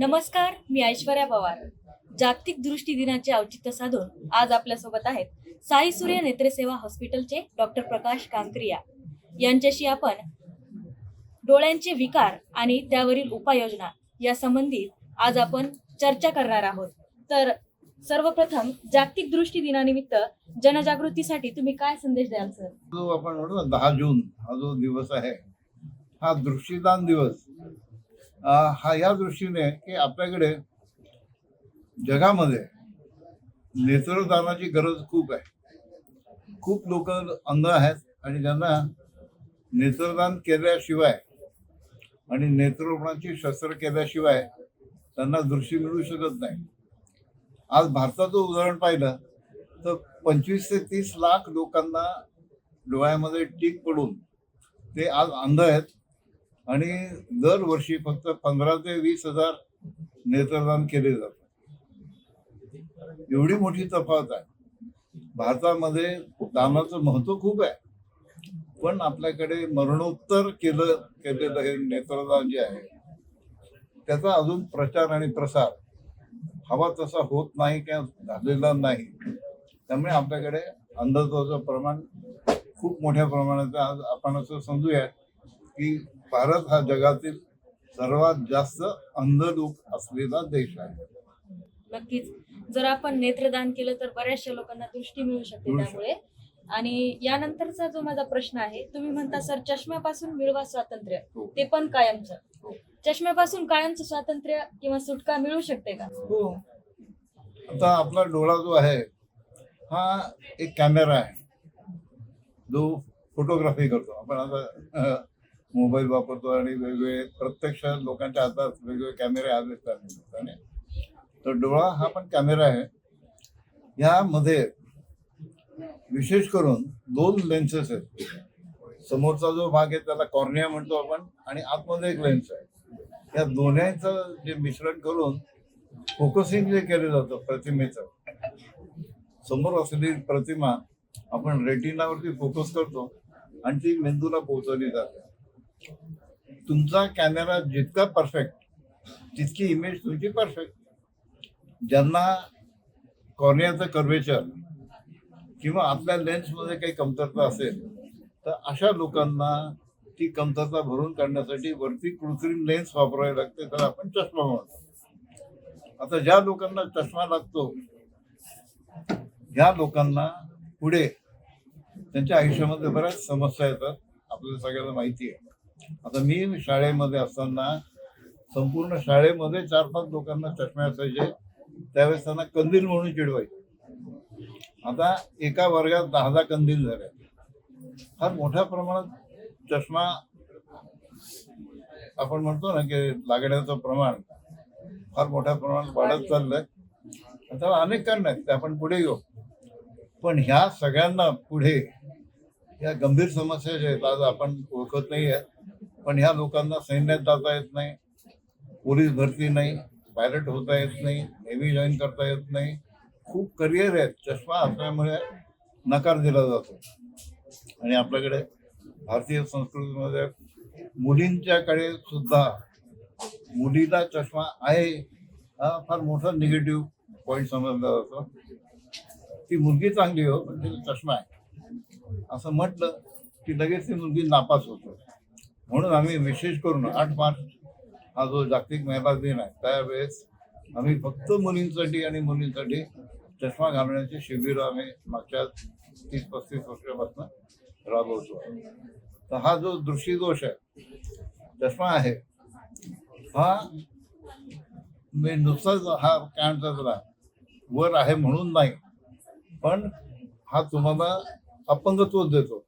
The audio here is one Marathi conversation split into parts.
नमस्कार मी ऐश्वर्या पवार. जागतिक दृष्टी दिनाचे औचित्य साधून आज आपल्यासोबत आहेत साई सूर्य नेत्रसेवा हॉस्पिटलचे डॉक्टर प्रकाश कांक्रिया. यांच्याशी आपण डोळ्यांचे विकार आणि त्यावरील उपाययोजना या संबंधित आज आपण चर्चा करणार आहोत. तर सर्वप्रथम जागतिक दृष्टी दिनानिमित्त जनजागृतीसाठी तुम्ही काय संदेश द्याल सर? जो आपण म्हणतो दहा जून हा जो दिवस आहे हा दृष्टीदान दिवस. हा या दृष्टीने की आपल्याकडे जगामध्ये नेत्रदानाची गरज खूप आहे. खूप लोक अंध आहेत आणि ज्यांना नेत्रदान केल्याशिवाय आणि नेत्ररोपणाची शस्त्र केल्याशिवाय त्यांना दृष्टी मिळू शकत नाही. आज भारताचं उदाहरण पाहिलं तर पंचवीस ते तीस लाख लोकांना डोळ्यामध्ये टीक पडून ते आज अंध आहेत. आणि दरवर्षी फक्त पंधरा ते वीस हजार नेत्रदान केले जातात. एवढी मोठी तफावत आहे. भारतामध्ये दानाचं महत्त्व खूप आहे. पण आपल्याकडे मरणोत्तर केलं केलेलं हे नेत्रदान जे आहे त्याचा अजून प्रचार आणि प्रसार हवा तसा होत नाही किंवा झालेला नाही. त्यामुळे आपल्याकडे अंधत्वाचं प्रमाण खूप मोठ्या प्रमाणात आहे. आज आपण असं समजूया की भारत हा जगातील सर्वात जास्त अंध लोक असलेला देश आहे. नक्कीच. जर आपण नेत्रदान केलं तर बऱ्याचशा लोकांना दृष्टी मिळू शकते मिळू शकते. त्यामुळे. आणि यानंतरचा जो माझा प्रश्न आहे तुम्ही म्हणता सर चष्म्यापासून मिळवा स्वातंत्र्य. हो. ते पण कायमचं हो. चष्म्यापासून कायमचं स्वातंत्र्य किंवा सुटका मिळू शकते का? हो. आता आपला डोळा जो आहे हा एक कॅमेरा आहे. जो फोटोग्राफी करतो. आपण आता मोबाईल वापरतो आणि वेगवेगळे प्रत्यक्ष लोकांच्या हातात वेगवेगळे कॅमेरे आले आणि तर डोळा हा पण कॅमेरा आहे. यामध्ये विशेष करून दोन लेन्सेस आहेत. समोरचा जो भाग आहे त्याला कॉर्निया म्हणतो आपण आणि आतमध्ये एक लेन्स आहे. या दोन्हीचं जे मिश्रण करून फोकसिंग जे केलं जातं प्रतिमेचं समोर असलेली प्रतिमा आपण रेटिनावरती फोकस करतो आणि ती मेंदूला पोहोचवली जाते. तुमचा कॅमेरा जितका परफेक्ट तितकी इमेज तुमची परफेक्ट ज्यांना कॉर्नियाचं कर्वेचर किंवा आपल्या लेन्समध्ये काही कमतरता असेल तर अशा लोकांना ती कमतरता भरून काढण्यासाठी वरती कृत्रिम लेन्स वापरावे लागते तर आपण चष्मा म्हणतो. आता ज्या लोकांना चष्मा लागतो ह्या लोकांना पुढे त्यांच्या आयुष्यामध्ये बऱ्याच समस्या येतात आपल्याला सगळ्यांना माहिती आहे. आता मी शाळेमध्ये असताना संपूर्ण शाळेमध्ये चार पाच लोकांना चष्मे असायचे. त्यावेळेस त्यांना कंदील म्हणून चिडवायचे. आता एका वर्गात दहा दहा कंदील झाले. फार मोठ्या प्रमाणात चष्मा आपण म्हणतो ना की लागण्याचं प्रमाण फार मोठ्या प्रमाणात वाढत चाललंय. त्याला अनेक कारण आहेत ते आपण पुढे घेऊ. पण ह्या सगळ्यांना पुढे या गंभीर समस्या ज्या आहेत आज आपण ओळखत नाही आहे पण ह्या लोकांना सैन्यात जाता येत नाही पोलीस भरती नाही पायलट होता येत नाही नेव्ही जॉईन करता येत नाही. खूप करिअर आहेत चष्मा असल्यामुळे नकार दिला जातो. आणि आपल्याकडे भारतीय संस्कृतीमध्ये मुलींच्याकडे सुद्धा मुलीला चष्मा आहे हा फार मोठा निगेटिव्ह पॉईंट समजला जातो. ती मुलगी चांगली हो पण तिला चष्मा आहे. असं म्हटलं की लगेच ती मुलगी नापास होतो. म्हणून आम्ही विशेष करून आठ मार्च हा जो जागतिक महिला दिन आहे त्यावेळेस आम्ही फक्त मुलींसाठी आणि मुलींसाठी चष्मा घालण्याचे शिबिर आम्ही मागच्या तीस पस्तीस वर्षापासून राबवतो. तर हा जो दृष्टीदोष आहे चष्मा आहे हा मी नुसताच हा काय म्हणतात वर आहे म्हणून नाही पण हा तुम्हाला अपंगत्व देतो.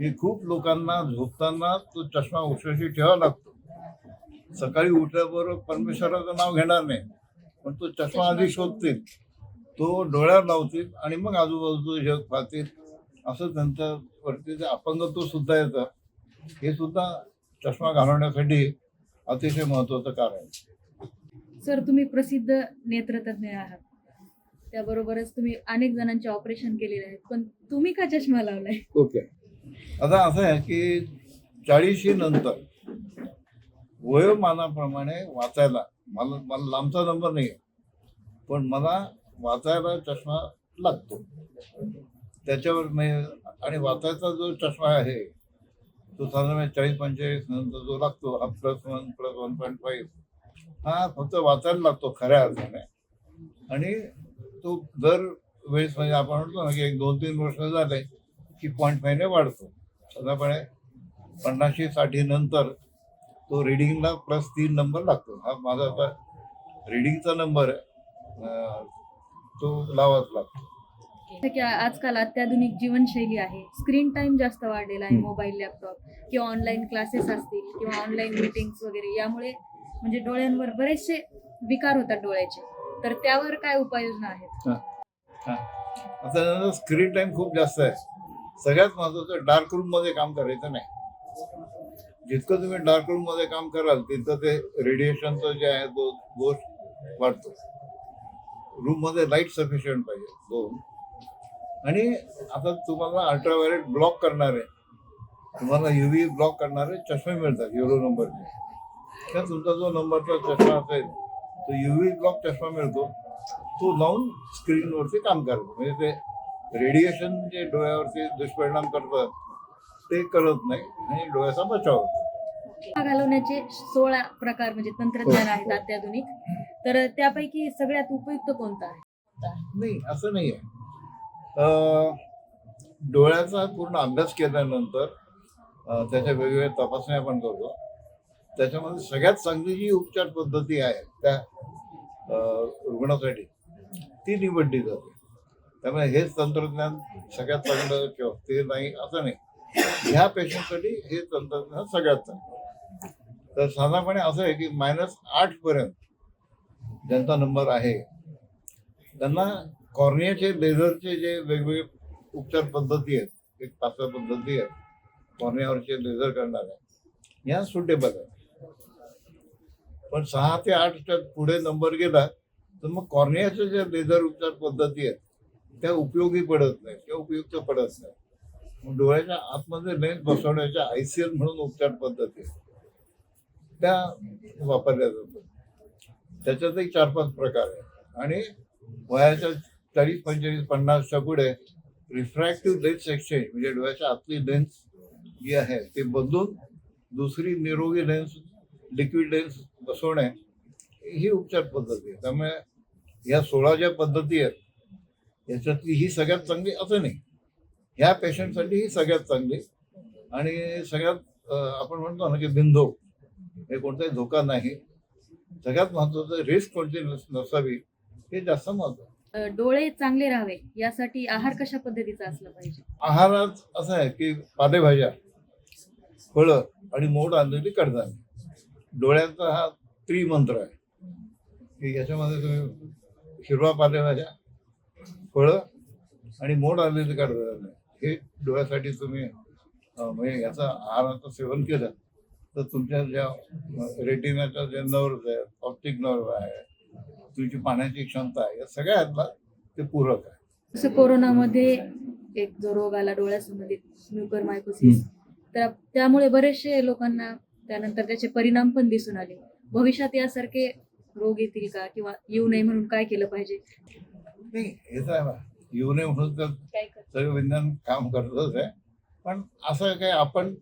की खूप लोकांना झोपताना तो चष्मा उशाशी ठेवावा लागतो. सकाळी उठल्याबरोबर परमेश्वराचं नाव घेणार नाही पण तो चष्मा आधी शोधतील. तो डोळ्यावर लावतील आणि मग आजूबाजूचं जग पाहतील. असं त्यांच्या वरती जे अपंगत्व सुद्धा येतं. हे सुद्धा चष्मा घालवण्यासाठी अतिशय महत्वाचं कारण आहे. सर तुम्ही प्रसिद्ध नेत्रतज्ञ आहात. त्याबरोबरच तुम्ही अनेक जणांचे ऑपरेशन केलेले आहेत पण तुम्ही का चष्मा लावलाय? ओके. आता असं आहे की चाळीशी नंतर वयोमानाप्रमाणे वाचायला मला मला लांबचा नंबर नाही आहे पण मला वाचायला चष्मा लागतो. त्याच्यावर मी आणि वाचायचा जो चष्मा आहे तो साधारण चाळीस पंचेचाळीस नंतर जो लागतो हा plus one plus one point five हा फक्त वाचायला लागतो खऱ्या अर्थाने. आणि तो दर वेळेस म्हणजे आपण म्हणतो ना की एक दोन तीन वर्ष झाले की पॉईंट फाईव्हने वाढतो. साधारणपणे पन्नाशी साठी नंतर तो रिडिंगला प्लस तीन नंबर लागतो. हा माझा आता रिडिंगचा नंबर तो लावाच लागतो. आजकाल अत्याधुनिक जीवनशैली आहे. स्क्रीन टाइम जास्त वाढलेला आहे. मोबाईल लॅपटॉप किंवा ऑनलाईन क्लासेस असतील किंवा ऑनलाईन मीटिंग्स वगैरे. यामुळे म्हणजे डोळ्यांवर बरेचसे विकार होतात डोळ्याचे. तर त्यावर काय उपाययोजना आहेत? आता स्क्रीन टाइम खूप जास्त आहे. सगळ्यात महत्वाचं डार्क रूममध्ये काम करायचं नाही. जितकं तुम्ही डार्क रूममध्ये काम कराल तितकं ते रेडिएशनचं जे आहे तो दोष वाढतो. रूममध्ये लाइट सफिशियंट पाहिजे दोन. आणि आता तुम्हाला अल्ट्राव्हायलेट ब्लॉक करणारे तुम्हाला युव्ही ब्लॉक करणारे चष्मे मिळतात युरो नंबरचे किंवा तुमचा जो नंबरचा चष्मा असेल तो युव्ही ब्लॉक चष्मा मिळतो. तो लावून स्क्रीनवरती काम करतो. म्हणजे ते रेडिएशन जे डोळ्यावरती दुष्परिणाम करतात ते करत नाही आणि डोळ्याचा बचाव होतो. घालवण्याचे सोळा प्रकार म्हणजे तंत्रज्ञान आहेत अत्याधुनिक. तर त्यापैकी सगळ्यात उपयुक्त कोणतं आहे? नाही असं नाही आहे डोळ्याचा पूर्ण अभ्यास केल्यानंतर त्याच्या वेगवेगळ्या तपासण्या आपण करतो. त्याच्यामध्ये सगळ्यात चांगली जी उपचार पद्धती आहे त्या रुग्णासाठी ती निवडली जाते. त्यामुळे हेच तंत्रज्ञान सगळ्यात चांगलं किंवा ते नाही असं नाही. ह्या पेशंटसाठी हे तंत्रज्ञान सगळ्यात चांगलं. तर साधारणपणे असं आहे की मायनस आठ पर्यंत ज्यांचा नंबर आहे त्यांना कॉर्नियाचे लेझरचे जे वेगवेगळे उपचार पद्धती आहेत एक पाच सहा पद्धती आहेत कॉर्नियावरचे लेझर करणाऱ्या या सुटेबल आहेत. पण सहा ते आठच्या पुढे नंबर गेला तर मग कॉर्नियाचे जे लेझर उपचार पद्धती आहेत त्या उपयोगी पडत नाही किंवा उपयुक्त पडत नाही. मग डोळ्याच्या आतमध्ये लेन्स बसवण्याच्या आय सी एल म्हणून उपचार पद्धती आहेत. त्या वापरल्या जातात. त्याच्यातही चार पाच प्रकार आहेत. आणि वयाच्या चाळीस पंचेचाळीस पन्नासच्या पुढे रिफ्रॅक्टिव्ह लेन्स एक्सचेंज म्हणजे डोळ्याच्या आतली लेन्स जी आहे ते बदलून दुसरी निरोगी लेन्स लिक्विड लेन्स बसवणे ही उपचार पद्धती आहे त्यामुळे या सोळा ज्या पद्धती आहेत याच्यातली ही सगळ्यात चांगली असं नाही. ह्या पेशंटसाठी ही सगळ्यात चांगली. आणि सगळ्यात आपण म्हणतो ना की बिंदो हे कोणताही धोका नाही. सगळ्यात महत्वाचं रिस्क कोणती नस- नसावी हे जास्त महत्त्व डोळे चांगले राहावे यासाठी आहार कशा पद्धतीचा असला पाहिजे? आहारात असं आहे की पालेभाज्या फळं आणि मोड आणलेली कडधान्य. डोळ्याचा हा त्रिमंत्र आहे. की याच्यामध्ये तुम्ही हिरवा पालेभाज्या फळं आणि मोड आणलेली कडधान्य हे डोळ्यासाठी तुम्ही म्हणजे याचं आहाराचं सेवन केलं तर तुमच्या ज्या रेटिनाच्या जे नर्व्ह आहेत ऑप्टिक नर्व्ह आहे तुमची पाण्याची क्षमता आहे या सगळ्यातला ते पूरक आहे. जसं कोरोनामध्ये एक जो रोग आला डोळ्यासंबंधित म्युकर मायकोसिस तर त्यामुळे बरेचसे लोकांना त्यानंतर त्याचे परिणाम पण दिसून आले. भविष्यात यासारखे रोग येतील का किंवा येऊ नये म्हणून काय केलं पाहिजे? नाही हे ना येऊ नये म्हणून तर सगळं विज्ञान काम करतच आहे. पण असं काय आपण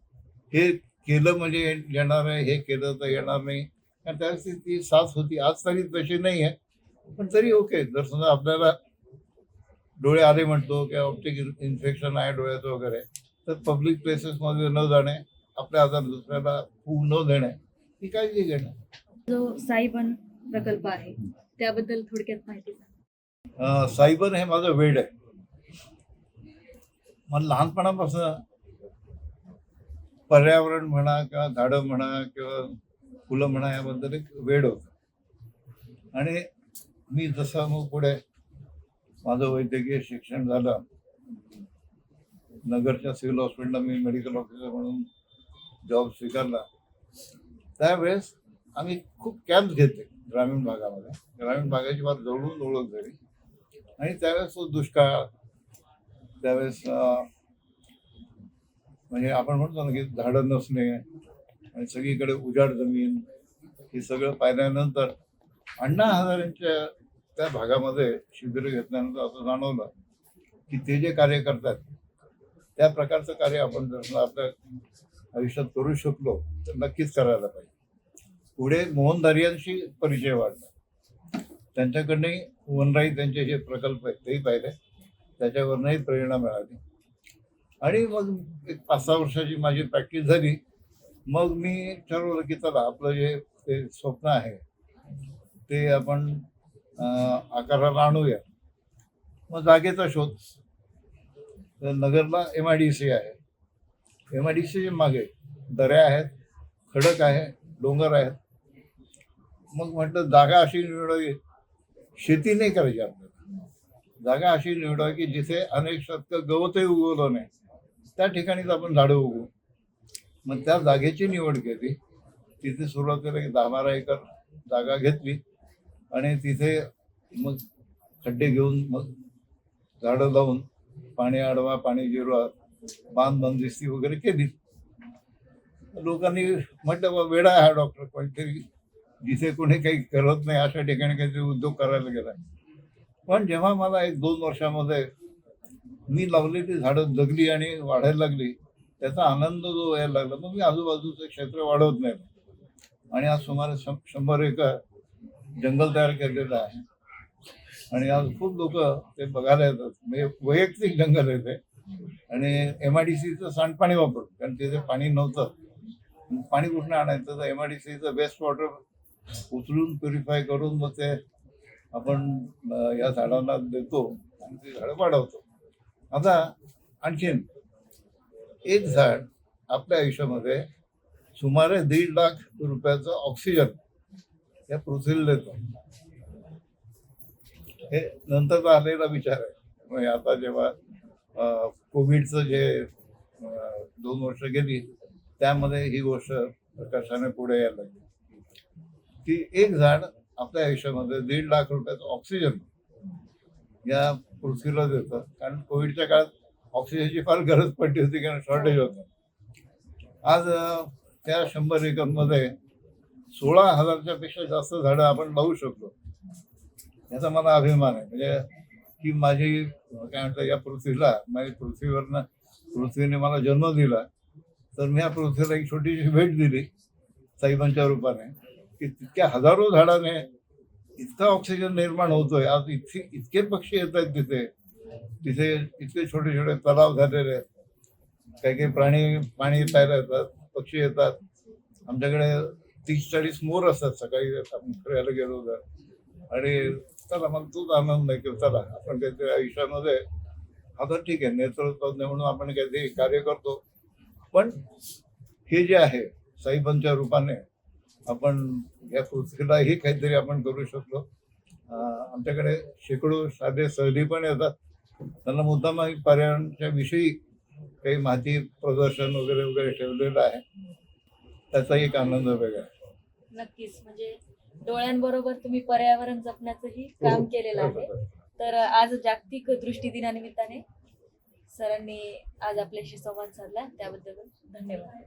हे केलं म्हणजे येणार आहे हे केलं तर येणार नाही. कारण त्यावेळेस ती- ती साथ होती. आज तरी तशी नाही आहे. पण तरी ओके जर समजा आपल्याला डोळे आले म्हणतो किंवा ऑप्टिक इन्फेक्शन आहे डोळ्याचं वगैरे तर पब्लिक प्लेसेसमध्ये न जाणे आपल्या आजार दुसऱ्याला होऊ न देणे ही काळजी घेणं. जो साईबन प्रकल्प आहे त्याबद्दल थोडक्यात माहिती सायबर हे माझं वेड आहे. मला लहानपणापासून पर्यावरण म्हणा किंवा झाडं म्हणा किंवा फुलं म्हणा याबद्दल एक वेड होतं. आणि मी जसं मग पुढे माझं वैद्यकीय शिक्षण झालं नगरच्या सिव्हिल हॉस्पिटलला मी मेडिकल ऑफिसर म्हणून जॉब स्वीकारला. त्यावेळेस आम्ही खूप कॅम्प घेतले ग्रामीण भागामध्ये. ग्रामीण भागाची फार जवळून ओळख झाली. आणि त्यावेळेस तो दुष्काळ त्यावेळेस म्हणजे आपण म्हणतो ना की झाडं नसणे आणि सगळीकडे उजाड जमीन हे सगळं पाहिल्यानंतर अण्णा हजारेंच्या त्या भागामध्ये शिबिर घेतल्यानंतर असं जाणवलं की ते जे कार्य करतात त्या प्रकारचं कार्य आपण जर आपल्या आयुष्यात करू शकलो तर नक्कीच करायला पाहिजे. पुढे मोहन दर्यांशी परिचय वाढला. त्यांच्याकडनंही वनराई त्यांचे जे प्रकल्प आहेत तेही पाहिले. त्याच्यावरनंही प्रेरणा मिळाली. आणि मग एक पाच सहा वर्षाची माझी प्रॅक्टिस झाली. मग मी ठरवलं की चला आपलं जे ते स्वप्न आहे ते आपण आकाराला आणूया. मग जागेचा शोध. तर नगरला एम आय डी सी आहे. एम आय डी सीच्या मागे दऱ्या आहेत खडक आहे डोंगर आहेत. मग म्हटलं जागा अशी निवडावी शेती नाही करायची आपल्याला. जागा अशी निवडा की जिथे अनेक शतक गवतही उगवलं नाही. त्या ठिकाणीच आपण झाडं उगवू. मग त्या जागेची निवड केली. तिथे सुरुवातीला की दहा बारा एकर जागा घेतली. आणि तिथे मग खड्डे घेऊन मग झाडं लावून पाणी अडवा पाणी जिरवा बांध बंदिस्ती वगैरे केली. लोकांनी म्हटलं बा वेडा आहे हा डॉक्टर कोणतरी जिथे कोणी काही करत नाही अशा ठिकाणी काहीतरी उद्योग करायला गेला. पण जेव्हा मला एक दोन वर्षामध्ये मी लावलेली झाडं जगली आणि वाढायला लागली त्याचा आनंद जो यायला लागला मग मी आजूबाजूचं क्षेत्र वाढवत नाही आणि आज सुमारे शंभर एकर जंगल तयार केलेलं आहे. आणि आज खूप लोक ते बघायला येतात. म्हणजे वैयक्तिक जंगल आहे ते. आणि एम आय डी सीचं सांडपाणी वापरतो कारण तिथे पाणी नव्हतं. पाणी कुठनं आणायचं? तर एम आय डी सीचं वेस्ट वॉटर उचलून प्युरिफाय करून मग ते आपण या झाडांना देतो आणि ती झाडं वाढवतो. आता आणखीन एक झाड आपल्या आयुष्यामध्ये सुमारे दीड लाख रुपयाचं ऑक्सिजन या पृथ्वीला देतो. हे नंतरचा आलेला विचार आहे. म्हणजे आता जेव्हा कोविडचं जे दोन वर्ष गेली त्यामध्ये ही गोष्ट प्रकाशाने पुढे यायला लागली. की एक झाड आपल्या आयुष्यामध्ये दीड लाख रुपयाचं ऑक्सिजन या पृथ्वीला देतं. कारण कोविडच्या काळात ऑक्सिजनची फार गरज पडली होती कारण शॉर्टेज होतं. आज त्या शंभर एकरमध्ये सोळा हजारच्या पेक्षा जास्त झाडं आपण लावू शकतो. याचा मला अभिमान आहे. म्हणजे की माझी काय म्हणतात या पृथ्वीला माझ्या पृथ्वीवरनं पृथ्वीने मला जन्म दिला तर मी या पृथ्वीला एक छोटीशी भेट दिली साईबांच्या रूपाने. की तितक्या हजारो झाडाने इतका ऑक्सिजन निर्माण होतोय. आज इतके इतके पक्षी येत आहेत तिथे. तिथे इतके छोटे छोटे तलाव झालेले आहेत. काही काही प्राणी पाणी प्यायला येतात पक्षी येतात. आमच्याकडे तीस चाळीस मोर असतात सकाळी. आपण फिरायला गेलो तर आणि चला मग तोच आनंद नाही की चला आपण काहीतरी आयुष्यामध्ये आता ठीक आहे नेतृत्वज्ञ म्हणून आपण काहीतरी कार्य करतो. पण हे जे आहे साईबांच्या रूपाने आपण या पृथ्वीलाही काहीतरी आपण करू शकलो. आमच्याकडे शेकडो साधे सहली पण येतात. त्यांना मुद्दाम पर्यावरणाच्या विषयी काही माहिती प्रदर्शन वगैरे वगैरे ठेवलेलं आहे. त्याचा एक आनंद वेगळा नक्कीच. म्हणजे डोळ्यांबरोबर तुम्ही पर्यावरण जपण्याचंही काम केलेलं आहे. तर आज जागतिक दृष्टी दिनानिमित्ताने सरांनी आज आपल्याशी संवाद साधला. त्याबद्दल धन्यवाद.